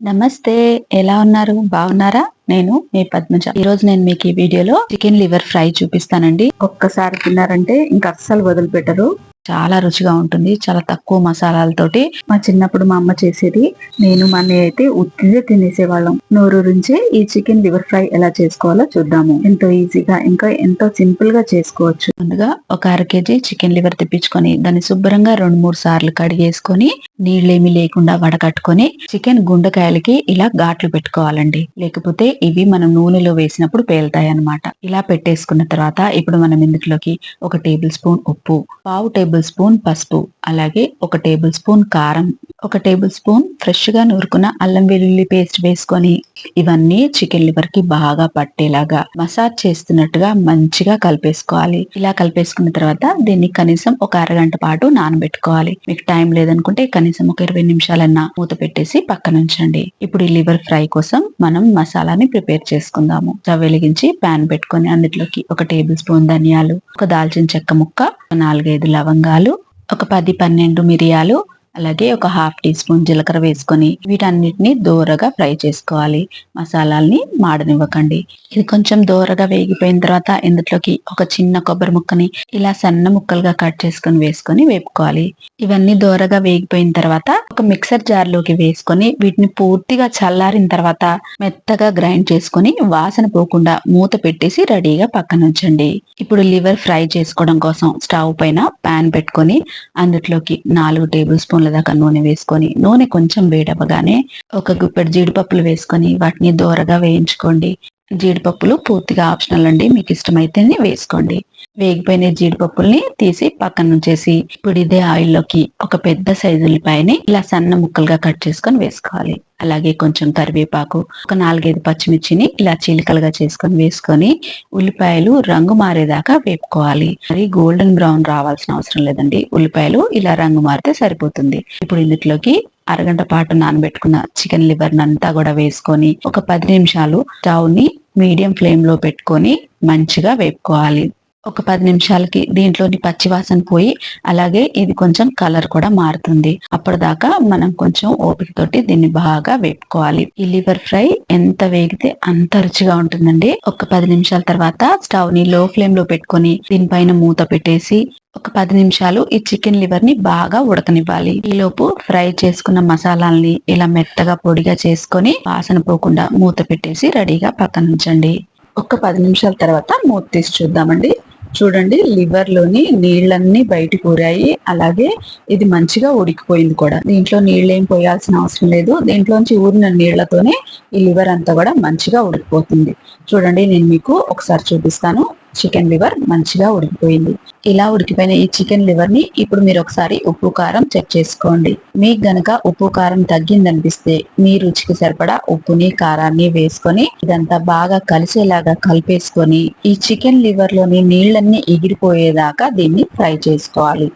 నమస్తే ఎలా ఉన్నారు? బాగున్నారా? నేను మీ పద్మజ. ఈ రోజు నేను మీకు ఈ వీడియోలో చికెన్ లివర్ ఫ్రై చూపిస్తానండి. ఒక్కసారి తిన్నారంటే ఇంకా అస్సలు వదిలిపెట్టరు. చాలా రుచిగా ఉంటుంది చాలా తక్కువ మసాలాలతోటి. మా చిన్నప్పుడు మా అమ్మ చేసేది నేను మా అన్నయ్య అయితే ఉత్తిగా తినేసేవాళ్ళం. నోరు నుంచి ఈ చికెన్ లివర్ ఫ్రై ఎలా చేసుకోవాలో చూద్దాము. ఎంతో ఈజీగా ఇంకా ఎంతో సింపుల్గా చేసుకోవచ్చు. ముందుగా ఒక అర కేజీ చికెన్ లివర్ తెప్పించుకొని దాన్ని శుభ్రంగా రెండు మూడు సార్లు కడిగేసుకొని నీళ్ళేమి లేకుండా వడకట్టుకొని చికెన్ గుండెకాయలకి ఇలా ఘాట్లు పెట్టుకోవాలండి. లేకపోతే ఇవి మనం నూనెలో వేసినప్పుడు పేలుతాయి అన్నమాట ఇలా పెట్టేసుకున్న తర్వాత ఇప్పుడు మనం ఇందులోకి ఒక టేబుల్ స్పూన్ ఉప్పు పావు టేబుల్ స్పూన్ పసుపు అలాగే ఒక టేబుల్ స్పూన్ కారం ఒక టేబుల్ స్పూన్ ఫ్రెష్గా నూరుకున్న అల్లం వెల్లుల్లి పేస్ట్ వేసుకొని ఇవన్నీ చికెన్ లివర్కి బాగా పట్టేలాగా మసాజ్ చేస్తున్నట్టుగా మంచిగా కలిపేసుకోవాలి. ఇలా కలిపేసుకున్న తర్వాత దీన్ని కనీసం ఒక అరగంట పాటు నానబెట్టుకోవాలి. మీకు టైం లేదనుకుంటే కనీసం ఒక ఇరవై నిమిషాలన్నా మూత పెట్టేసి పక్కన ఉంచండి ఇప్పుడు ఈ లివర్ ఫ్రై కోసం మనం మసాలాని ప్రిపేర్ చేసుకుందాము. వెలిగించి పాన్ పెట్టుకొని అందులోకి ఒక టేబుల్ స్పూన్ ధనియాలు ఒక దాల్చిన చెక్క ముక్క నాలుగైదు లవంగాలు ఒక పది పన్నెండు మిరియాలు అలాగే ఒక హాఫ్ టీ స్పూన్ జీలకర్ర వేసుకొని వీటన్నిటిని దోరగా ఫ్రై చేసుకోవాలి. మసాలాల్ని మాడనివ్వకండి. ఇది కొంచెం దోరగా వేగిపోయిన తర్వాత ఇందులోకి ఒక చిన్న కొబ్బరి ముక్కని ఇలా సన్న ముక్కలుగా కట్ చేసుకొని వేసుకొని వేపుకోవాలి. ఇవన్నీ దోరగా వేగిపోయిన తర్వాత ఒక మిక్సర్ జార్లోకి వేసుకొని వీటిని పూర్తిగా చల్లారిన తర్వాత మెత్తగా గ్రైండ్ చేసుకొని వాసన పోకుండా మూత పెట్టేసి రెడీగా పక్కన ఉంచండి. ఇప్పుడు లివర్ ఫ్రై చేసుకోవడం కోసం స్టవ్ పైన పాన్ పెట్టుకొని అందులోకి నాలుగు టేబుల్ స్పూన్ల దాకా నూనె వేసుకొని నూనె కొంచెం వేడవగానే ఒక గుప్పెడు జీడిపప్పులు వేసుకొని వాటిని దోరగా వేయించుకోండి. జీడిపప్పులు పూర్తిగా ఆప్షనల్ అండి. మీకు ఇష్టమైతేనే వేసుకోండి. వేగిపోయిన జీడిపప్పుల్ని తీసి పక్కన ఉంచేసి ఇప్పుడు ఇదే ఆయిల్లోకి ఒక పెద్ద సైజు ఉల్లిపాయని ఇలా సన్న ముక్కలుగా కట్ చేసుకొని వేసుకోవాలి. అలాగే కొంచెం కరివేపాకు ఒక నాలుగైదు పచ్చిమిర్చిని ఇలా చీలికలుగా చేసుకొని వేసుకొని ఉల్లిపాయలు రంగు మారేదాకా వేపుకోవాలి. మరి గోల్డెన్ బ్రౌన్ రావాల్సిన అవసరం లేదండి. ఉల్లిపాయలు ఇలా రంగు మారితే సరిపోతుంది. ఇప్పుడు ఇందులోకి అరగంట పాటు నానబెట్టుకున్న చికెన్ లివర్ అంతా కూడా వేసుకొని ఒక పది నిమిషాలు స్టవ్ని మీడియం ఫ్లేమ్లో పెట్టుకొని మంచిగా వేపుకోవాలి. ఒక పది నిమిషాలకి దీంట్లోని పచ్చివాసన పోయి అలాగే ఇది కొంచెం కలర్ కూడా మారుతుంది. అప్పటిదాకా మనం కొంచెం ఓపిక తోటి దీన్ని బాగా వేపుకోవాలి. ఈ లివర్ ఫ్రై ఎంత వేగితే అంత రుచిగా ఉంటుందండి. ఒక పది నిమిషాల తర్వాత స్టవ్ని లో ఫ్లేమ్లో పెట్టుకొని దీనిపైన మూత పెట్టేసి ఒక పది నిమిషాలు ఈ చికెన్ లివర్ని బాగా ఉడకనివ్వాలి. ఈలోపు ఫ్రై చేసుకున్న మసాలాల్ని ఇలా మెత్తగా పొడిగా చేసుకొని వాసన పోకుండా మూత పెట్టేసి రెడీగా పక్కన ఉంచండి. ఒక పది నిమిషాల తర్వాత మూత తీసి చూద్దామండి. చూడండి లివర్లోని నీళ్ళన్నీ బయటకు ఊరాయి. అలాగే ఇది మంచిగా ఉడికిపోయింది కూడా. దీంట్లో నీళ్ళు ఏం పోయాల్సిన అవసరం లేదు. దీంట్లోంచి ఊరిన నీళ్ళతోనే ఈ లివర్ అంతా కూడా మంచిగా ఉడికిపోతుంది. చూడండి నేను మీకు ఒకసారి చూపిస్తాను. చికెన్ లివర్ మంచిగా ఉడికిపోయింది. ఇలా ఉడికిపోయిన ఈ చికెన్ లివర్ని ఇప్పుడు మీరు ఒకసారి ఉప్పు కారం చెక్ చేసుకోండి. మీకు గనక ఉప్పు కారం తగ్గిందనిపిస్తే మీ రుచికి సరిపడా ఉప్పుని కారాన్ని వేసుకొని ఇదంతా బాగా కలిసేలాగా కలిపేసుకొని ఈ చికెన్ లివర్లోని నీళ్ళన్నీ ఎగిరిపోయేదాకా దీన్ని ఫ్రై చేసుకోవాలి.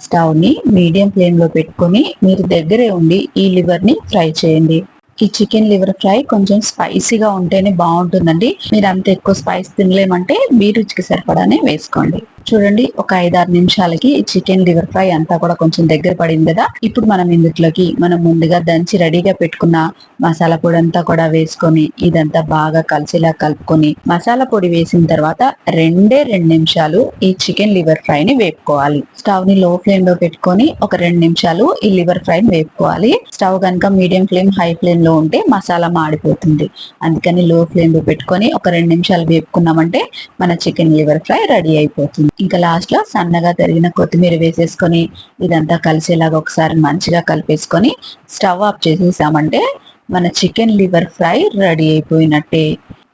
స్టవ్ని మీడియం ఫ్లేమ్లో పెట్టుకొని మీరు దగ్గరే ఉండి ఈ లివర్ని ఫ్రై చేయండి. ఈ చికెన్ లివర్ ఫ్రై కొంచెం స్పైసీగా ఉంటేనే బాగుంటుందండి. మీరు అంత ఎక్కువ స్పైస్ తినలేమంటే మీ రుచికి సరిపడానే వేసుకోండి. చూడండి ఒక ఐదారు నిమిషాలకి చికెన్ లివర్ ఫ్రై అంతా కూడా కొంచెం దగ్గర పడింది కదా. ఇప్పుడు మనం ఇందులోకి మనం ముందుగా దంచి రెడీగా పెట్టుకున్న మసాలా పొడి అంతా కూడా వేసుకొని ఇదంతా బాగా కలిసిలా కలుపుకొని మసాలా పొడి వేసిన తర్వాత రెండే రెండు నిమిషాలు ఈ చికెన్ లివర్ ఫ్రై ని వేపుకోవాలి. స్టవ్ని లో ఫ్లేమ్లో పెట్టుకొని ఒక రెండు నిమిషాలు ఈ లివర్ ఫ్రై ని వేపుకోవాలి. స్టవ్ కనుక మీడియం ఫ్లేమ్ హై ఫ్లేమ్లో ఉంటే మసాలా మాడిపోతుంది. అందుకని లో ఫ్లేమ్లో పెట్టుకొని ఒక రెండు నిమిషాలు వేపుకున్నామంటే మన చికెన్ లివర్ ఫ్రై రెడీ అయిపోతుంది. ఇంకా లాస్ట్లో సన్నగా తరిగిన కొత్తిమీర వేసేసుకొని ఇదంతా కలిసేలాగా ఒకసారి మంచిగా కలిపేసుకొని స్టవ్ ఆఫ్ చేసేసామంటే మన చికెన్ లివర్ ఫ్రై రెడీ అయిపోయినట్టే.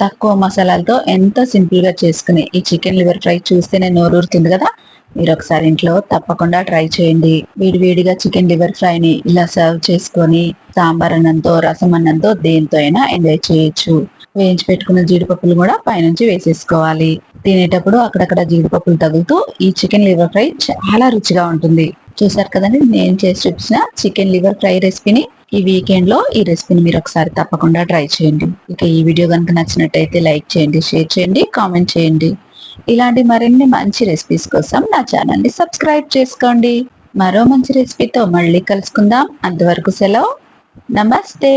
తక్కువ మసాలాలతో ఎంతో సింపుల్గా చేసుకునే ఈ చికెన్ లివర్ ఫ్రై చూస్తేనే నోరూరుతుంది కదా? మీరు ఒకసారి ఇంట్లో తప్పకుండా ట్రై చేయండి. వేడి వేడిగా చికెన్ లివర్ ఫ్రై ని ఇలా సర్వ్ చేసుకొని సాంబార్ అన్నంతో రసం అన్నంతో దేంతో అయినా ఎంజాయ్ చేయొచ్చు. వేయించి పెట్టుకున్న జీడిపప్పులు కూడా పైనుంచి వేసేసుకోవాలి. తినేటప్పుడు అక్కడక్కడ జీడిపప్పులు తగులుతూ ఈ చికెన్ లివర్ ఫ్రై చాలా రుచిగా ఉంటుంది. చూసారు కదండి నేను చేసి చూపించిన చికెన్ లివర్ ఫ్రై రెసిపీని ఈ వీకెండ్లో ఈ రెసిపీని మీరు ఒకసారి తప్పకుండా ట్రై చేయండి. ఇక ఈ వీడియో కనుక నచ్చినట్టయితే లైక్ చేయండి షేర్ చేయండి కామెంట్ చేయండి. ఇలాంటి మరిన్ని మంచి రెసిపీస్ కోసం నా ఛానల్ని సబ్స్క్రైబ్ చేసుకోండి. మరో మంచి రెసిపీతో మళ్ళీ కలుసుకుందాం. అంతవరకు సెలవు. నమస్తే.